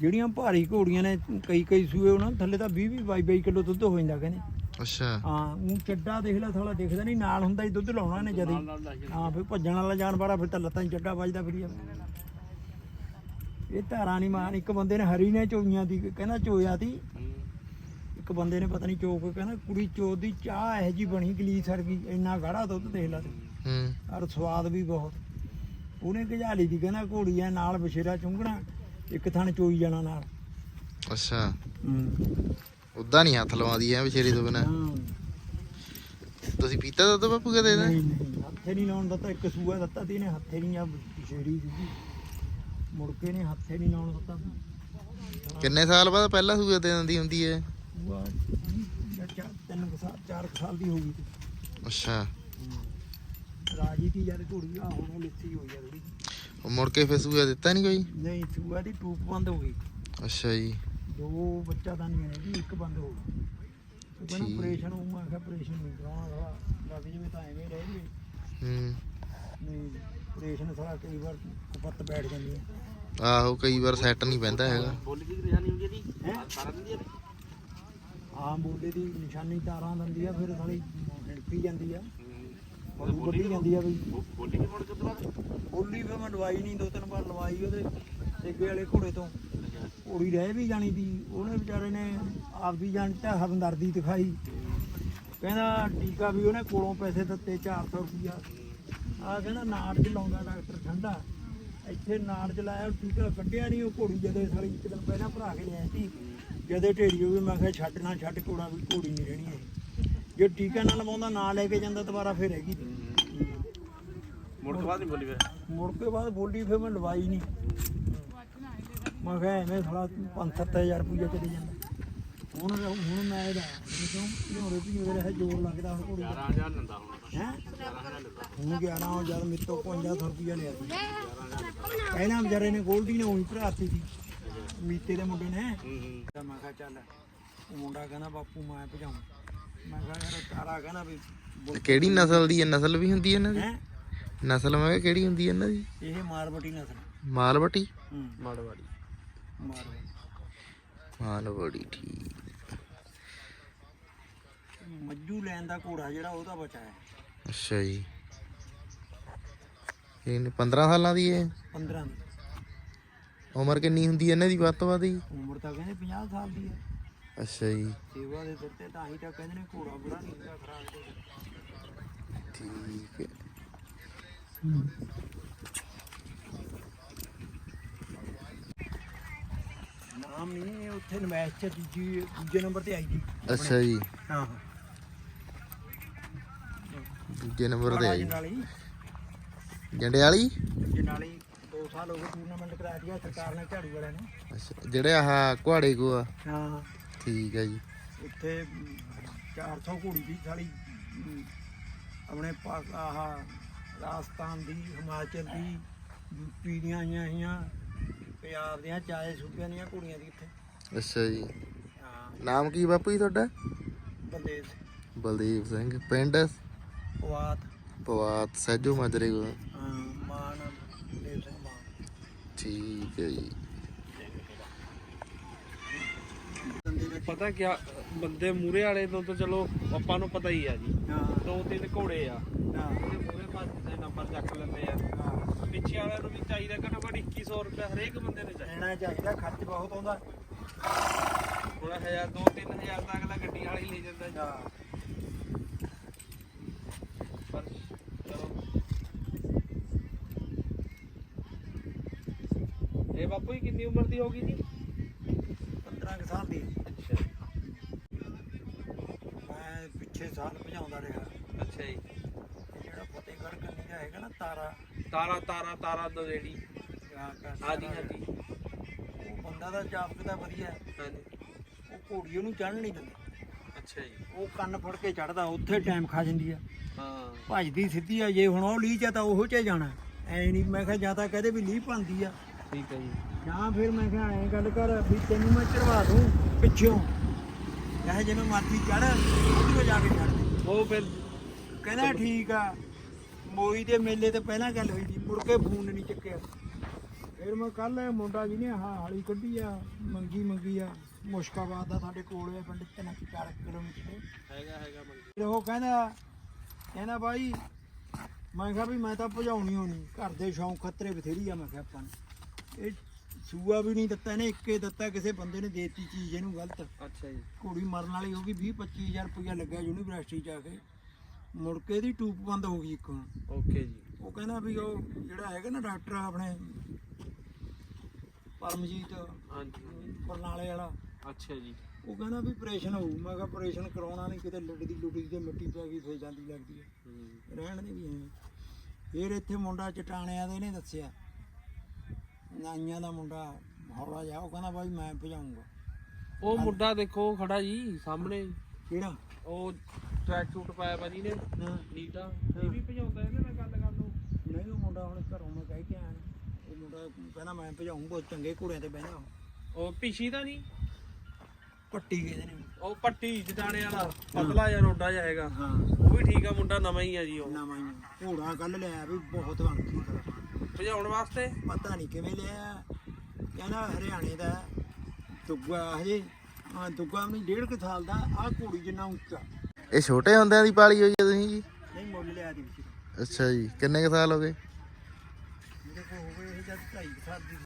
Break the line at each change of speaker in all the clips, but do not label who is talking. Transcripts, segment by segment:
ਜਿਹੜੀਆਂ ਭਾਰੀ ਘੋੜੀਆਂ ਨੇ ਕਈ ਕਈ ਸੂਏ ਉਹਨਾਂ ਦੇ ਥੱਲੇ ਤਾਂ 20 20 22 22 ਕਿਲੋ ਦੁੱਧ ਹੋ ਜਾਂਦਾ ਕਹਿੰਦੇ।
ਅੱਛਾ।
ਹਾਂ ਉਹ ਚੱਡਾ ਦੇਖ ਲੈ ਥੋੜਾ ਦਿਖਦਾ ਨਹੀਂ ਨਾਲ ਹੁੰਦਾ ਹੀ ਦੁੱਧ ਲਾਉਣਾ ਨੇ ਜਦੀ। ਹਾਂ ਫਿਰ ਭੱਜਣ ਵਾਲਾ ਜਾਨਵਰ ਆ ਫਿਰ ਤਾਂ ਲੱਤਾਂ 'ਚ ਚੱਡਾ ਵੱਜਦਾ ਫਿਰੀ ਇਹ ਧਾਰਾਂ ਨਹੀਂ ਮਾਨ ਇੱਕ ਬੰਦੇ ਨੇ ਹਰੀ ਨੇ ਚੋਈਆਂ ਦੀ ਕਹਿੰਦਾ ਚੋਇਆ ਤੀ। ਇੱਕ ਬੰਦੇ ਨੇ ਪਤਾ ਨਹੀਂ ਚੋ ਕੇ ਕਹਿੰਦਾ ਕੁੜੀ ਚੋਦ ਦੀ ਚਾਹ ਇਹੋ ਜੀ ਬਣੀ ਗਲੀ ਸੜ ਗਈ ਇੰਨਾ ਗਾੜਾ ਦੁੱਧ ਦੇਖ ਲੈ। ਤੂੰ
ਹੂੰ।
ਔਰ ਸਵਾਦ ਵੀ ਬਹੁਤ। ਉਹਨੇ ਗਜਾਲੀ ਦੀ ਕਹਿੰਦਾ ਘੋੜੀ ਆ ਨਾਲ ਬਸ਼ੇਰਾ ਚੁੰਗਣਾ ਇੱਕ ਥਣ ਚੋਈ ਜਾਣਾ ਨਾਲ।
ਅੱਛਾ।
ਹੂੰ।
ਉਦਾਂ ਨਹੀਂ ਹੱਥ ਲਵਾਉਂਦੀ ਐ ਵਿਚੇਰੀ ਤੋਂ ਬਿਨਾ?
ਹਾਂ
ਤੁਸੀਂ ਪੀਤਾ ਦੁੱਧ ਬਾਪੂ ਕਦੇ ਇਹਦਾ?
ਨਹੀਂ ਨਹੀਂ ਹੱਥੇ ਨਹੀਂ ਲਾਉਣ ਦਿੱਤਾ ਇੱਕ ਸੂਆ ਦਿੱਤਾ ਤੀ ਨੇ ਹੱਥੇ ਨਹੀਂ ਆ ਬਸ਼ੇਰੀ ਸੀ ਮੁੜ ਕੇ ਨੇ ਹੱਥੇ ਨਹੀਂ ਲਾਉਣ ਦਿੱਤਾ।
ਕਿੰਨੇ ਸਾਲ ਬਾਅਦ ਪਹਿਲਾ ਸੂਆ ਦੇ ਦਿੰਦੀ ਹੁੰਦੀ ਐ?
ਸੂਆ ਜਾਂ ਚਾਰ ਤਿੰਨ ਕੁ ਸਾਲ ਚਾਰ ਕੁ ਸਾਲ ਦੀ ਹੋ ਗਈ ਤੀ।
ਅੱਛਾ
ਰਾਜੀ ਕੀ ਯਾਰ ਘੋੜੀ ਆ ਹੁਣ ਉਹ ਲਿੱਤੀ ਹੋਈ ਆ ਥੋੜੀ
ਉਹ ਮੁੜ ਕੇ ਫਿਰ ਸੂਆ ਦਿੱਤਾ ਨਹੀਂ ਕੋਈ?
ਨਹੀਂ ਸੂਆ ਦੀ ਟੂਪ ਬੰਦ ਹੋ ਗਈ।
ਅੱਛਾ ਜੀ।
ਦੋ ਬੱਚਾ ਤਾਂ ਨਹੀਂ ਹੈ ਜੀ ਇੱਕ ਬੰਦ ਹੋ ਕਹਿੰਦਾ
ਠੀਕ।
ਆਪਰੇਸ਼ਨ ਉਹ ਮੈਂ ਕਿਹਾ ਆਪਰੇਸ਼ਨ ਨਹੀਂ ਕਰਾਉਣਾ ਸਾਲਾ ਲੱਗ ਜਵੇ ਤਾਂ ਐਵੇਂ ਰਹਿ ਜਵੇ
ਹੂੰ।
ਨਹੀਂ ਆਪਰੇਸ਼ਨ ਸਾਲਾ ਕਈ ਵਾਰ ਕੁਪੱਤ ਬੈਠ ਜਾਂਦੀ ਹੈ।
ਆਹੋ ਕਈ ਵਾਰ ਸੈੱਟ ਨਹੀਂ ਪੈਂਦਾ ਹੈਗਾ।
ਹੈ ਹਾਂ? ਬੋਲੇ ਦੀ ਨਿਸ਼ਾਨੀ ਤਾਰਾਂ ਦਿੰਦੀ ਆ ਫਿਰ ਸਾਲੀ ਹਿਲਪੀ ਜਾਂਦੀ ਆ। ਜਾਂਦੀ ਆ ਬਈ।
ਬੋਲੀ
ਫਿਰ ਮੈਂ ਲਵਾਈ ਨਹੀਂ ਦੋ ਤਿੰਨ ਵਾਰ ਲਵਾਈ ਉਹਦੇ ਸੇਗੇ ਵਾਲੇ ਘੋੜੇ ਤੋਂ। ਘੋੜੀ ਰਹਿ ਵੀ ਜਾਣੀ ਦੀ ਉਹਨੇ ਵਿਚਾਰੇ ਨੇ ਆਪਦੀ ਜਾਨ ਚ ਹਮਦਰਦੀ ਦਿਖਾਈ। ਕਹਿੰਦਾ ਟੀਕਾ ਵੀ ਉਹਨੇ ਕੋਲੋਂ ਪੈਸੇ ਦਿੱਤੇ 400 ਰੁਪਿਆ ਆ ਕਹਿੰਦਾ ਨਾੜ ਚ ਲਾਉਂਦਾ ਡਾਕਟਰ ਠੰਡਾ। ਇੱਥੇ ਨਾੜ ਚ ਲਾਇਆ ਟੀਕਾ ਕੱਢਿਆ ਨਹੀਂ ਉਹ ਘੋੜੀ ਜਦੇ ਸਾਲੀ ਇੱਕ ਦਿਨ ਪਹਿਲਾਂ ਭਰਾ ਕੇ ਲਿਆਇਆ ਸੀ। ਜਦੇ ਢੇੜੀ ਹੋ ਗਈ ਮੈਂ ਕਿਹਾ ਛੱਡ ਨਾ ਛੱਡ ਘੋੜਾ ਵੀ ਘੋੜੀ ਨਹੀਂ ਰਹਿਣੀ ਇਹ। ਜੇ ਟੀਕਾ ਨਾ ਲਵਾਉਂਦਾ ਨਾ ਲੈ ਕੇ ਜਾਂਦਾ ਦੁਬਾਰਾ ਫਿਰ ਹੈਗੀ
ਮੁੜ ਕੇ ਬਾਅਦ ਨਹੀਂ ਬੋਲੀ ਫਿਰ?
ਮੁੜ ਕੇ ਬਾਅਦ ਬੋਲੀ ਫਿਰ ਮੈਂ ਲਵਾਈ ਨਹੀਂ ਮੈਂ ਕਿਹਾ ਐਵੇਂ ਥੋੜਾ 5-7000 ਰੁਪਏ ਚਲੇ ਜਾਂਦਾ। ਹੁਣ ਹੁਣ ਮੈਂ ਇਹਦਾ ਕਿਉਂ ਭਿਉਰੇ ਭਿਉਰੇ ਰਿਹਾ ਜ਼ੋਰ ਲੱਗਦਾ ਹੁਣ ਘੋੜੀ ਦਾ।
11000 ਲੰਦਾ ਹੁਣ
ਹੈ? ਹੁਣ 11 ਹੋ ਜਦ ਮੇਰੇ ਤੋਂ 5500 ਰੁਪਏ ਲਿਆ ਸੀ। ਪਹਿਲਾਂ ਵਿਚਾਰੇ ਨੇ ਗੋਲਡੀ ਨੇ ਉਹੀ ਭਰਾਤੀ ਸੀ। ਮੀਤੇ ਦੇ ਮੁੰਡੇ ਨੇ।
ਹੂੰ ਹੂੰ।
ਤਾਂ ਮੈਂ ਕਿਹਾ ਚੱਲ ਉਹ ਮੁੰਡਾ ਕਹਿੰਦਾ ਬਾਪੂ ਮੈਂ ਭਜਾਉਂ। ਮੈਂ ਕਿਹਾ ਯਾਰ ਤਾਰਾ ਕਹਿੰਦਾ ਵੀ
ਤੇ ਕਿਹੜੀ ਨਸਲ ਦੀ ਐ ਨਸਲ ਵੀ ਹੁੰਦੀ ਐ ਇਹਨਾਂ ਦੀ?
ਹੈ?
ਨਸਲ ਮੈਂ ਕਿਹਾ ਕਿਹੜੀ ਹੁੰਦੀ ਐ ਇਹਨਾਂ ਦੀ?
ਇਹ ਮਾਰਬਟੀ ਨਸਲ।
ਮਾਲਵਟੀ?
ਹੂੰ।
ਮਾਲਵੜੀ ਠੀਕ।
ਮੱਜੂ ਲੈਣ ਦਾ ਘੋੜਾ ਜਿਹੜਾ ਉਹਦਾ ਬਚਾ ਹੈ।
ਅੱਛਾ ਜੀ। ਇਹ 15 ਸਾਲਾਂ ਦੀ ਐ
15 ਦੀ।
ਉਮਰ ਕਿੰਨੀ ਹੁੰਦੀ ਐ ਇਹਨਾਂ ਦੀ ਵੱਧ ਤੋਂ ਵੱਧ ਜੀ?
ਉਮਰ ਤਾਂ ਕਹਿੰਦੇ 50 ਸਾਲ ਦੀ ਹੈ।
ਅੱਛਾ ਜੀ।
ਸੇਵਾ ਦੇ ਦਿੱਤੇ ਤਾਂ ਹੀ ਤਾਂ ਕਹਿੰਦੇ ਨੇ ਘੋੜਾ ਬੜਾ ਨਹੀਂ ਹੁੰਦਾ ਖਰਾਬ ਤੇ।
ਠੀਕ ਹੈ।
ਨਾਮ ਨਹੀਂ ਉੱਥੇ ਨਮੈਸ਼ ਚ ਦੂਜੀ ਦੂਜੇ ਨੰਬਰ ਤੇ ਆਈ ਜੀ
ਅੱਛਾ ਜੀ।
ਹਾਂ
ਦੂਜੇ ਨੰਬਰ ਤੇ ਆਈ। ਜੰਡੇ ਵਾਲੀ।
ਦੂਜੇ ਨਾਲੀ 2 ਸਾਲ ਹੋ ਗਏ ਟੂਰਨਾਮੈਂਟ ਕਰਾਇਆ ਸੀਗਾ ਸਰਕਾਰ ਨੇ ਝਾੜੂ ਵਾਲਿਆਂ ਨੇ।
ਅੱਛਾ ਜਿਹੜੇ ਆਹ ਕੁਹਾੜੇ ਕੋ ਆ।
ਹਾਂ।
ਠੀਕ ਹੈ ਜੀ।
ਉੱਥੇ ਮ, 400 ਘੋੜੀ ਦੀ ਮ, ਆਪਣੇ ਪਾਸ ਆਹ ਰਾਜਸਥਾਨ ਦੀ ਹਿਮਾਚਲ ਦੀ ਯੂਪੀ ਦੀਆਂ ਆਈਆਂ ਸੀਆਂ ਪੰਜਾਬ ਦੀਆਂ ਚਾਏ ਸੂਬਿਆਂ ਦੀਆਂ ਘੋੜੀਆਂ ਦੀ ਇੱਥੇ।
ਅੱਛਾ ਜੀ।
ਹਾਂ।
ਨਾਮ ਕੀ ਬਾਪੂ ਜੀ ਤੁਹਾਡਾ?
ਬੰਦੇ
ਬਲਦੀਪ ਸਿੰਘ। ਪਿੰਡ?
ਪਵਾਤ।
ਪਵਾਤ ਸਹਿਜੋ ਮਾਜਰੇ ਕੋ
ਹਾਂ ਮਾਨ ਦੇਵ ਸਿੰਘ ਮਾਨ।
ਠੀਕ ਹੈ ਜੀ
ਬੰਦੇ ਦੇ
ਪਤਾ ਕਿਆ ਬੰਦੇ ਮੂਰੇ ਵਾਲੇ ਤੋਂ ਤਾਂ ਚਲੋ ਆਪਾਂ ਨੂੰ ਪਤਾ ਹੀ ਆ ਜੀ।
ਹਾਂ।
ਦੋ ਤਿੰਨ ਘੋੜੇ ਆ।
ਹਾਂ।
ਉਹਦੇ ਮੂਰੇ ਪਾਸੇ ਨੰਬਰ ਚੱਕ ਲੈਂਦੇ ਆ।
ਹਾਂ।
ਪਿੱਛੇ ਵਾਲਿਆਂ ਨੂੰ ਵੀ ਚਾਹੀਦਾ ਘੱਟੋ ਘੱਟ 2100 ਰੁਪਏ ਹਰੇਕ ਬੰਦੇ ਨੂੰ ਚਾਹੀਦਾ।
ਚਾਹੀਦਾ ਖਰਚ ਬਹੁਤ ਆਉਂਦਾ।
ਹੁਣ 1000 2 3000 ਦਾ ਅਗਲਾ ਗੱਡੀ ਵਾਲਾ ਹੀ ਲੈ ਜਾਂਦਾ ਜੀ।
ਹਾਂ।
ਇਹ ਬਾਪੂ ਜੀ ਕਿੰਨੀ ਉਮਰ ਦੀ ਹੋਗੀ ਜੀ?
15 ਕੁ ਸਾਲ ਦੀ। ਸਾਲ ਭਜਾਉਂਦਾ ਰਿਹਾ।
ਅੱਛਾ ਜੀ।
ਜਿਹੜਾ ਫਤਿਹਗੜ੍ਹ ਕੰਨੀ ਦਾ ਹੈਗਾ ਨਾ ਤਾਰਾ।
ਤਾਰਾ ਤਾਰਾ ਤਾਰਾ ਦਾ ਜਿਹੜੀ
ਹਾਂ
ਹਾਂਜੀ ਹਾਂਜੀ।
ਉਹ ਬੰਦਾ ਦਾ ਜਾਪਦਾ ਵਧੀਆ। ਹੈ।
ਹਾਂਜੀ।
ਉਹ ਘੋੜੀ ਉਹਨੂੰ ਚੜ੍ਹਨ ਨਹੀਂ ਦਿੰਦੀ।
ਅੱਛਾ ਜੀ।
ਉਹ ਕੰਨ ਫੜ ਕੇ ਚੜਦਾ ਉੱਥੇ ਟਾਈਮ ਖਾ ਜਾਂਦੀ ਆ।
ਹਾਂ।
ਭੱਜਦੀ ਸਿੱਧੀ ਆ ਜੇ ਹੁਣ ਉਹ ਲੀਹ ਚ ਤਾਂ ਉਹ ਚ ਜਾਣਾ। ਐ ਨਹੀਂ ਮੈਂ ਕਿਹਾ ਜਾਂ ਤਾਂ ਕਹਦੇ ਵੀ ਲੀਹ ਪਾਉਂਦੀ ਆ।
ਠੀਕ ਹੈ ਜੀ।
ਜਾਂ ਫਿਰ ਮੈਂ ਕਿਹਾ ਐਂ ਗੱਲ ਕਰ ਵੀ ਤੈਨੂੰ ਮੈਂ ਚੜਵਾ ਦੂੰ ਪਿੱਛੋਂ। ਚਾਹੇ ਜਿਵੇਂ ਮਰਜ਼ੀ ਚੜ ਉਧਰੋਂ ਜਾ ਕੇ ਚੜ
ਉਹ ਫਿਰ
ਕਹਿੰਦਾ ਠੀਕ ਆ ਮੋਈ ਦੇ ਮੇਲੇ ਤੇ ਪਹਿਲਾਂ ਗੱਲ ਹੋਈ ਸੀ ਮੁੜ ਕੇ ਫੋਨ ਨਹੀਂ ਚੱਕਿਆ। ਫਿਰ ਮੈਂ ਕੱਲ ਮੁੰਡਾ ਜੀ ਨੇ ਹਾਂ ਹਾਲੀ ਕੱਢੀ ਆ ਮੰਗੀ ਮੰਗੀ ਆ ਮੁਸ਼ਕਾਬਾਦ ਦਾ ਸਾਡੇ ਕੋਲ ਆ ਪਿੰਡ ਤਿੰਨ ਕੁ ਚਾਰ ਕਿਲੋਮੀਟਰ।
ਹੈਗਾ ਹੈਗਾ ਮੰਡੀ
ਫਿਰ ਉਹ ਕਹਿੰਦਾ ਕਹਿੰਦਾ ਬਾਈ ਮੈਂ ਕਿਹਾ ਵੀ ਮੈਂ ਤਾਂ ਭਜਾਉਣੀ ਹੋਣੀ ਘਰ ਦੇ ਸ਼ੌਂਕ ਖਤਰੇ ਬਥੇਰੀ ਆ ਮੈਂ ਕਿਹਾ ਆਪਾਂ ਨੂੰ। ਇਹ ਸੂਆ ਵੀ ਨਹੀਂ ਦਿੱਤਾ ਇਹਨੇ ਇੱਕੇ ਦਿੱਤਾ ਕਿਸੇ ਬੰਦੇ ਨੇ ਦੇਤੀ ਚੀਜ਼ ਇਹਨੂੰ ਗਲਤ।
ਅੱਛਾ ਜੀ।
ਘੋੜੀ ਮਰਨ ਵਾਲੀ ਹੋ ਗਈ 20 25000 ਰੁਪਇਆ ਲੱਗਾ ਯੂਨੀਵਰਸਿਟੀ ਚ ਆ ਕੇ। ਮੁੜ ਕੇ ਇਹਦੀ ਟੂਪ ਬੰਦ ਹੋ ਗਈ ਇੱਕ।
ਓਕੇ ਜੀ।
ਉਹ ਕਹਿੰਦਾ ਵੀ ਉਹ ਜਿਹੜਾ ਹੈਗਾ ਨਾ ਡਾਕਟਰ ਆਪਣੇ ਪਰਮਜੀਤ
ਹਾਂਜੀ
ਬਰਨਾਲੇ ਵਾਲਾ।
ਅੱਛਾ ਜੀ।
ਉਹ ਕਹਿੰਦਾ ਵੀ ਆਪਰੇਸ਼ਨ ਹੋਊ। ਮੈਂ ਕਿਹਾ ਆਪਰੇਸ਼ਨ ਕਰਾਉਣਾ ਨਹੀਂ ਕਿਤੇ ਲੜਦੀ ਲੁੱਡੀ ਤੇ ਮਿੱਟੀ ਪੈ ਗਈ ਫੇਰ ਜਾਂਦੀ ਲੱਗਦੀ ਹੈ। ਰਹਿਣ ਦੇ ਵੀ ਐਵੇਂ ਫਿਰ ਇੱਥੇ ਮੁੰਡਾ ਚਟਾਣਿਆਂ ਦੇ ਨੇ ਦੱਸਿਆ। ਨਾਈਆਂ ਦਾ ਮੁੰਡਾ ਹੌਲਾ ਜਾ ਉਹ ਕਹਿੰਦਾ ਬਾਈ ਮੈਂ ਭਜਾਉਂਗਾ
ਉਹ ਮੁੰਡਾ ਦੇਖੋ ਖੜਾ ਜੀ ਸਾਹਮਣੇ।
ਕਿਹੜਾ?
ਉਹ ਟਰੈਕ ਸੂਟ ਪਾਇਆ ਭਾਜੀ ਨੇ ਨੀਟਾ। ਇਹ ਵੀ ਭਜਾਉਂਦਾ ਇਹਦੇ ਨਾਲ ਗੱਲ ਕਰ ਲਓ
ਨਹੀਂ ਉਹ ਮੁੰਡਾ ਹੁਣ ਘਰੋਂ ਮੈਂ ਕਹਿ ਕੇ ਆਇਆ। ਉਹ ਮੁੰਡਾ ਕਹਿੰਦਾ ਮੈਂ ਬਹੁਤ ਚੰਗੇ ਘੋੜਿਆਂ ਤੇ ਬਹਿਣਾ।
ਉਹ ਪਿਛੀ ਤਾਂ ਨਹੀਂ?
ਪੱਟੀ ਗਏ ਨੇ।
ਉਹ ਪੱਟੀ ਜਟਾਣੇ ਵਾਲਾ। ਪਤਲਾ ਜਿਹਾ ਰੋਡਾ ਜਿਹਾ ਹੈਗਾ।
ਹਾਂ।
ਉਹ ਵੀ ਠੀਕ ਆ ਮੁੰਡਾ ਨਵਾਂ ਹੀ ਆ ਜੀ ਉਹ।
ਨਵਾਂ ਹੀ ਘੋੜਾ ਕੱਲ ਲਿਆ ਵੀ ਬਹੁਤ ਤਰ੍ਹਾਂ
ਭਜਾਉਣ ਵਾਸਤੇ?
ਪਤਾ ਨਹੀਂ ਕਿਵੇਂ ਲਿਆ। ਕਹਿੰਦਾ ਹਰਿਆਣੇ ਦਾ ਹੈ। ਦੁੱਗਾ ਹਜੇ ਹਾਂ ਦੁੱਗਾ ਵੀ ਡੇਢ ਕੁ ਸਾਲ ਦਾ ਆਹ ਘੋੜੀ ਜਿੰਨਾ ਉੱਚਾ।
ਇਹ ਛੋਟੇ ਹੁੰਦਿਆਂ ਦੀ ਪਾਲੀ ਹੋਈ ਹੈ ਤੁਸੀਂ ਜੀ?
ਨਹੀਂ ਮੁੱਲ ਲਿਆ ਦੀ ਵਿੱਚ
ਅੱਛਾ ਜੀ ਕਿੰਨੇ ਕੁ ਸਾਲ ਹੋ ਗਏ?
ਮੇਰੇ ਕੋਲ ਹੋ ਗਏ ਇਹ ਜਦ ਢਾਈ ਕੁ ਸਾਲ ਦੀ।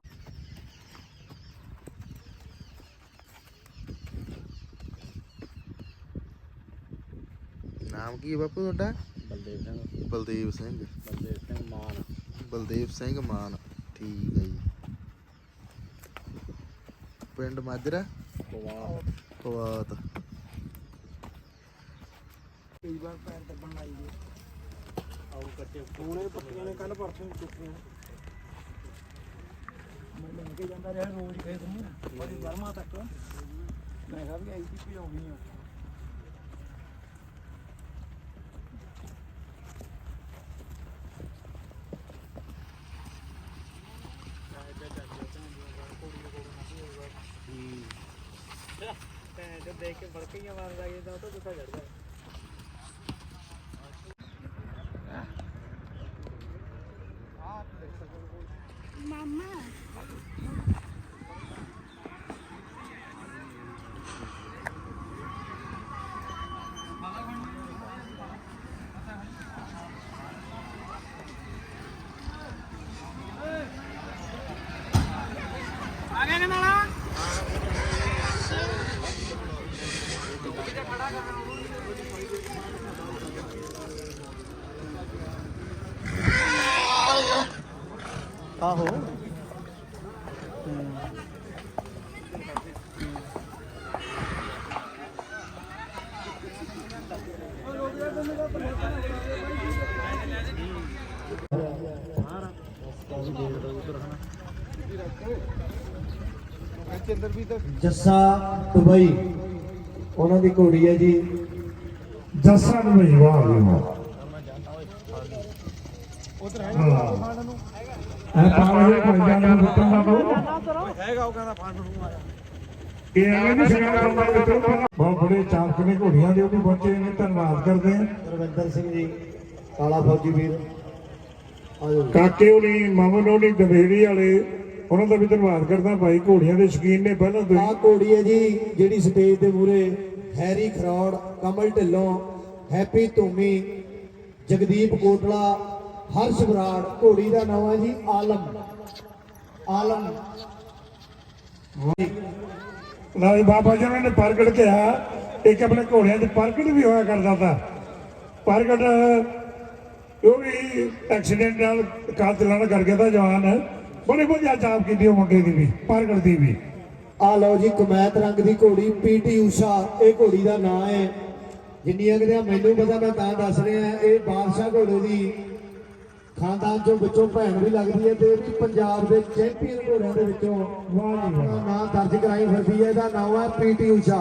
ਨਾਮ ਕੀ ਹੈ ਬਾਪੂ ਤੁਹਾਡਾ?
ਬਲਦੇਵ ਸਿੰਘ।
ਬਲਦੇਵ ਸਿੰਘ।
ਬਲਦੇਵ ਸਿੰਘ ਮਾਨ।
ਬਲਦੇਵ ਸਿੰਘ ਮਾਨ। ਠੀਕ ਹੈ ਜੀ। ਪਿੰਡ ਮਾਜਰਾ?
ਪਵਾ
ਪਵਾਤ।
ਕਈ ਵਾਰ ਪੈਰ ਦੱਬਣ ਲਾਈ ਦੇ
ਆਉ ਕੱਟੇ
ਉਹਨੇ ਪੱਟੀਆਂ ਨੇ ਕੱਲ ਪਰਸੋਂ ਚੁੱਕੀਆਂ ਮੈਂ ਲੈ ਕੇ ਜਾਂਦਾ ਰਿਹਾ ਰੋਜ਼ ਖੇਤ ਨੂੰ ਬੜੀ ਵਰਮਾ ਤੱਕ ਮੈਂ ਕਿਹਾ ਵੀ ਆਈ ਸੀ ਆ ਤੇ ਦੇਖ ਕੇ ਬੜਕੀਆਂ ਮਾਰਦਾ ਇਹ ਤਾਂ ਉਹ ਤਾਂ ਗੁੱਸਾ ਚੜਦਾ ਆਹੋ।
ਜੱਸਾ ਦੁਬਈ। ਉਹਨਾਂ ਦੀ ਘੋੜੀ ਹੈ ਜੀ।
ਜੱਸਾ ਨੂੰ ਵੀ ਵਾਹ। ਵਾਹ ਇਹ ਪਾਣੀ ਪੰਜਾਂ ਨੂੰ ਦਿੱਤਾ ਨਾ ਕੋ
ਹੈਗਾ ਉਹ ਕਹਿੰਦਾ ਫੰਡ ਨੂੰ ਆਇਆ।
ਇਹ ਐਵੇਂ ਨਹੀਂ ਸ਼ਿਕਾਰ ਕਰਦਾ ਮਿੱਤਰੋ ਬਹੁਤ ਬੜੇ ਚਾਲਕ ਨੇ ਘੋੜੀਆਂ ਦੇ ਉਹ ਵੀ ਪਹੁੰਚੇ ਨੇ ਧੰਨਵਾਦ ਕਰਦੇ ਹਾਂ।
ਰਵਿੰਦਰ ਸਿੰਘ ਜੀ ਕਾਲਾ ਫੌਜੀ ਵੀਰ। ਆਜੋ।
ਕਾਕੇ ਹੋਣੀ ਮਮਨ ਹੋਣੀ ਦਵੇਰੀ ਵਾਲੇ ਉਹਨਾਂ ਦਾ ਵੀ ਧੰਨਵਾਦ ਕਰਦਾ ਭਾਈ ਘੋੜੀਆਂ ਦੇ ਸ਼ੌਕੀਨ ਨੇ ਪਹਿਲਾਂ ਤੋਂ
ਆ
ਹੀ।
ਘੋੜੀ ਹੈ ਜੀ ਜਿਹੜੀ ਸਟੇਜ ਦੇ ਮੂਰੇ ਹੈਰੀ ਖਰੌੜ ਕਮਲ ਢਿੱਲੋਂ ਹੈਪੀ ਧੂਮੀ ਜਗਦੀਪ ਕੋਟਲਾ ਹਰਸ਼ ਬਰਾੜ ਘੋੜੀ ਦਾ ਨਾਮ ਹੈ ਜੀ ਆਲਮ। ਆਲਮ।
ਨਾਲੇ ਬਾਬਾ ਜੀ ਉਹਨਾਂ ਨੇ ਪ੍ਰਗਟ ਕਿਹਾ ਇੱਕ ਆਪਣੇ ਘੋੜਿਆਂ 'ਚ ਪ੍ਰਗਟ ਵੀ ਹੋਇਆ ਕਰਦਾ ਤਾ। ਪ੍ਰਗਟ ਉਹ ਵੀ ਐਕਸੀਡੈਂਟ ਨਾਲ ਕਾਰ ਚਲਾਣਾ ਕਰ ਗਿਆ ਤਾਂ ਜਵਾਨ। ਬੜੀ ਵਧੀਆ ਚਾਪ ਕੀਤੀ ਉਹ ਮੁੰਡੇ ਦੀ ਵੀ ਪ੍ਰਗਟ ਦੀ ਵੀ।
ਆ ਲਓ ਜੀ ਕਮੈਤ ਰੰਗ ਦੀ ਘੋੜੀ ਪੀਟੀ ਊਸ਼ਾ ਇਹ ਘੋੜੀ ਦਾ ਨਾਮ ਹੈ। ਜਿੰਨੀਆਂ ਕਿਤੇ ਮੈਨੂੰ ਪਤਾ ਮੈਂ ਤਾਂ ਦੱਸ ਰਿਹਾ ਇਹ ਬਾਦਸ਼ਾਹ ਘੋੜੇ ਦੀ ਖਾਨਦਾਨ ਚੋਂ ਵਿੱਚੋਂ ਭੈਣ ਵੀ ਲੱਗਦੀ ਹੈ ਤੇ ਵੀ ਪੰਜਾਬ ਦੇ ਚੈਂਪੀਅਨ ਘੋੜਿਆਂ ਦੇ ਵਿੱਚੋਂ
ਵਾਹ ਜੀ
ਨਾਮ ਦਰਜ ਕਰਾਈ ਫਿਰਦੀ ਹੈ ਇਹਦਾ ਨਾਮ ਹੈ ਪੀਟੀ ਊਸ਼ਾ।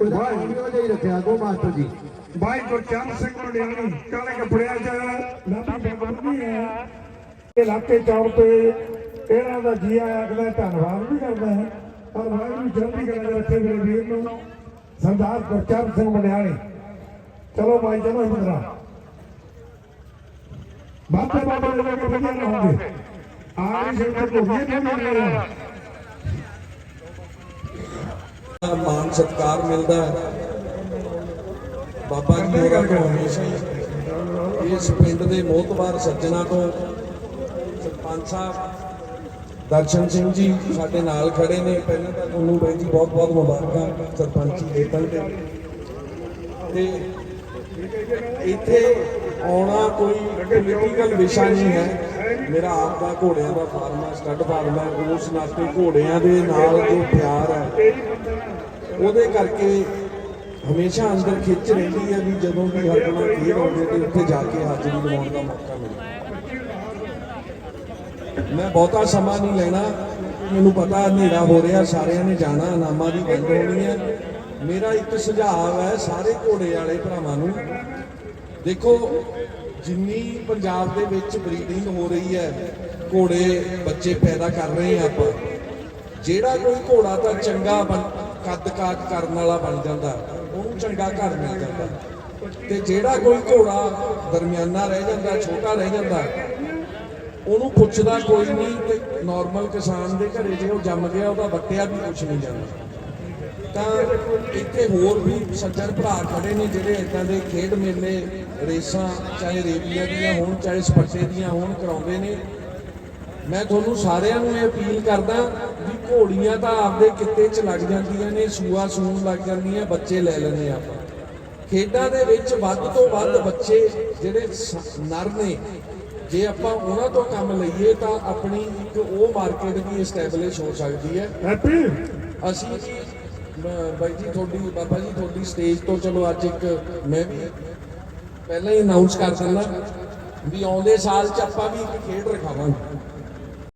ਉਹਦਾ ਨਾਮ ਵੀ ਉਹਦਾ ਹੀ ਰੱਖਿਆ ਗੋ ਮਾਸਟਰ ਜੀ।
ਭਾਈ ਗੁਰਚਰਨ ਸਿੰਘ ਮੰਡਿਆਣੀ ਕਾਲੇ ਕੱਪੜਿਆਂ 'ਚ ਲਾਪੀ ਬੰਦੀ ਹੈ। ਇਹ ਇਲਾਕੇ ਤੌਰ ਤੇ ਇਹਨਾਂ ਦਾ ਜੀ ਆਇਆਂ ਦਾ ਧੰਨਵਾਦ ਵੀ ਕਰਦਾ ਹੈ। ਔਰ ਵਾਹਿਗੁਰੂ ਜਲਦੀ ਕਰਾ ਰੱਖੇ ਮੇਰੇ ਵੀਰ ਨੂੰ। ਸਰਦਾਰ ਗੁਰਚਰਨ ਸਿੰਘ ਮੰਡਿਆਣੀ। ਚਲੋ ਭਾਈ ਚਲੋ ਹਿੰਦਰਾ ਬਾਤੇ ਬਾਬਾ ਦੇ ਲੋਕ ਵਧੀਆ ਰਹੋਗੇ ਆਖਰੀ ਸਿੰਘ ਤੇ ਘੋੜੀਆਂ ਨਹੀਂ ਮਿਲਣੀਆਂ
ਮਾਨ ਸਤਕਾਰ ਮਿਲਦਾ ਹੈ। ਬਾਬਾ ਜੀ ਹੋਰਾਂ ਤੋਂ ਹਮੇਸ਼ਾ ਹੀ ਇਸ ਪਿੰਡ ਦੇ ਮੋਹਤਬਾਰ ਸੱਜਣਾ ਤੋਂ ਸਰਪੰਚ ਸਾਹਿਬ ਦਰਸ਼ਨ ਸਿੰਘ ਜੀ ਸਾਡੇ ਨਾਲ ਖੜੇ ਨੇ। ਪਹਿਲਾਂ ਤਾਂ ਤੁਹਾਨੂੰ ਬਾਈ ਜੀ ਬਹੁਤ ਬਹੁਤ ਮੁਬਾਰਕਾਂ ਸਰਪੰਚ ਜੇਤਨ ਤੇ। ਤੇ ਇੱਥੇ ਆਉਣਾ ਕੋਈ ਪੋਲੀਟੀਕਲ ਵਿਸ਼ਾ ਨਹੀਂ ਹੈ। ਮੇਰਾ ਆਪ ਦਾ ਘੋੜਿਆਂ ਦਾ ਫਾਰਮ ਹੈ ਸਟੱਡ ਫਾਰਮ ਹੈ ਉਸ ਨਾਤੇ ਘੋੜਿਆਂ ਦੇ ਨਾਲ ਜੋ ਪਿਆਰ ਹੈ, ਉਹਦੇ ਕਰਕੇ ਹਮੇਸ਼ਾ ਅੰਦਰ ਖਿੱਚ ਰਹਿੰਦੀ ਹੈ ਵੀ ਜਦੋਂ ਵੀ ਹਰਕਣਾ ਖੇਡ ਆਉਂਦੇ ਤੇ ਉੱਥੇ ਜਾ ਕੇ ਹਾਜ਼ਰੀ ਲਵਾਉਣ ਦਾ ਮੌਕਾ ਮਿਲੇ। ਮੈਂ ਬਹੁਤਾ ਸਮਾਂ ਨਹੀਂ ਲੈਣਾ। ਮੈਨੂੰ ਪਤਾ ਹਨੇਰਾ ਹੋ ਰਿਹਾ, ਸਾਰਿਆਂ ਨੇ ਜਾਣਾ ਇਨਾਮਾਂ ਦੀ ਵੰਡ ਹੋਣੀ ਹੈ। ਮੇਰਾ ਇੱਕ ਸੁਝਾਅ ਹੈ, ਸਾਰੇ ਘੋੜੇ ਵਾਲੇ ਭਰਾਵਾਂ ਨੂੰ ਦੇਖੋ, ਜਿੰਨੀ ਪੰਜਾਬ ਦੇ ਵਿੱਚ ਬਰੀਡਿੰਗ ਹੋ ਰਹੀ ਹੈ, ਘੋੜੇ, ਬੱਚੇ ਪੈਦਾ ਕਰ ਰਹੇ ਆ ਆਪਾਂ, ਜਿਹੜਾ ਕੋਈ ਘੋੜਾ ਤਾਂ ਚੰਗਾ ਬਣ- ਕੱਦ ਕਾਠ ਕਰਨ ਵਾਲਾ ਬਣ ਜਾਂਦਾ, ਉਹਨੂੰ ਚੰਗਾ ਘਰ ਮਿਲ ਜਾਂਦਾ। ਤੇ ਜਿਹੜਾ ਕੋਈ ਘੋੜਾ ਦਰਮਿਆਨਾ ਰਹਿ ਜਾਂਦਾ, ਛੋਟਾ ਰਹਿ ਜਾਂਦਾ, ਉਹਨੂੰ ਪੁੱਛਦਾ ਕੋਈ ਨਹੀਂ, ਤੇ ਨਾਰਮਲ ਕਿਸਾਨ ਦੇ ਘਰੇ ਜੇ ਉਹ ਜੰਮ ਗਿਆ, ਉਹਦਾ ਵੱਟਿਆ ਵੀ ਕੁਛ ਨਹੀਂ ਜਾਂਦਾ। ਤਾਂ ਇੱਥੇ ਹੋਰ ਵੀ ਸੱਜਣ ਭਰਾ ਖੜੇ ਨੇ ਜਿਹੜੇ ਇਦਾਂ ਦੇ ਖੇਡ ਮੇਲੇ ਰੇਸਾਂ ਚਾਹੇ ਰੇਬੀਆਂ ਦੀਆਂ ਹੋਣ ਚਾਹੇ ਸਪੱਟੇ ਦੀਆਂ ਹੋਣ ਕਰਾਉਂਦੇ ਨੇ। ਮੈਂ ਤੁਹਾਨੂੰ ਸਾਰਿਆਂ ਨੂੰ ਇਹ ਅਪੀਲ ਕਰਦਾ ਵੀ ਘੋੜੀਆਂ ਤਾਂ ਆਪਦੇ ਕਿੱਤੇ 'ਚ ਲੱਗ ਜਾਂਦੀਆਂ ਨੇ ਸੂਆ ਸੂਣ ਲੱਗ ਜਾਂਦੀਆਂ ਬੱਚੇ ਲੈ ਲੈਂਦੇ ਆਪਾਂ। ਖੇਡਾਂ ਦੇ ਵਿੱਚ ਵੱਧ ਤੋਂ ਵੱਧ ਬੱਚੇ ਜਿਹੜੇ ਨਰ ਨੇ ਜੇ ਆਪਾਂ ਉਹਨਾਂ ਤੋਂ ਕੰਮ ਲਈਏ ਤਾਂ ਆਪਣੀ ਇੱਕ ਉਹ ਮਾਰਕੀਟ ਵੀ ਐਸਟੈਬਲਿਸ਼ ਹੋ ਸਕਦੀ ਹੈ।
ਹੈਪੀ
ਅਸੀਂ ਬਾਈ ਜੀ, ਤੁਹਾਡੀ, ਬਾਬਾ ਜੀ, ਤੁਹਾਡੀ ਸਟੇਜ ਤੋਂ ਚਲੋ ਅੱਜ ਇੱਕ ਮੈਂ ਵੀ ਪਹਿਲਾਂ ਹੀ ਅਨਾਉਂਸ ਕਰ ਦਿੰਦਾ ਵੀ ਆਉਂਦੇ ਸਾਲ ਚ ਆਪਾਂ ਵੀ ਇੱਕ ਖੇਡ ਰਖਾਵਾਂਗੇ।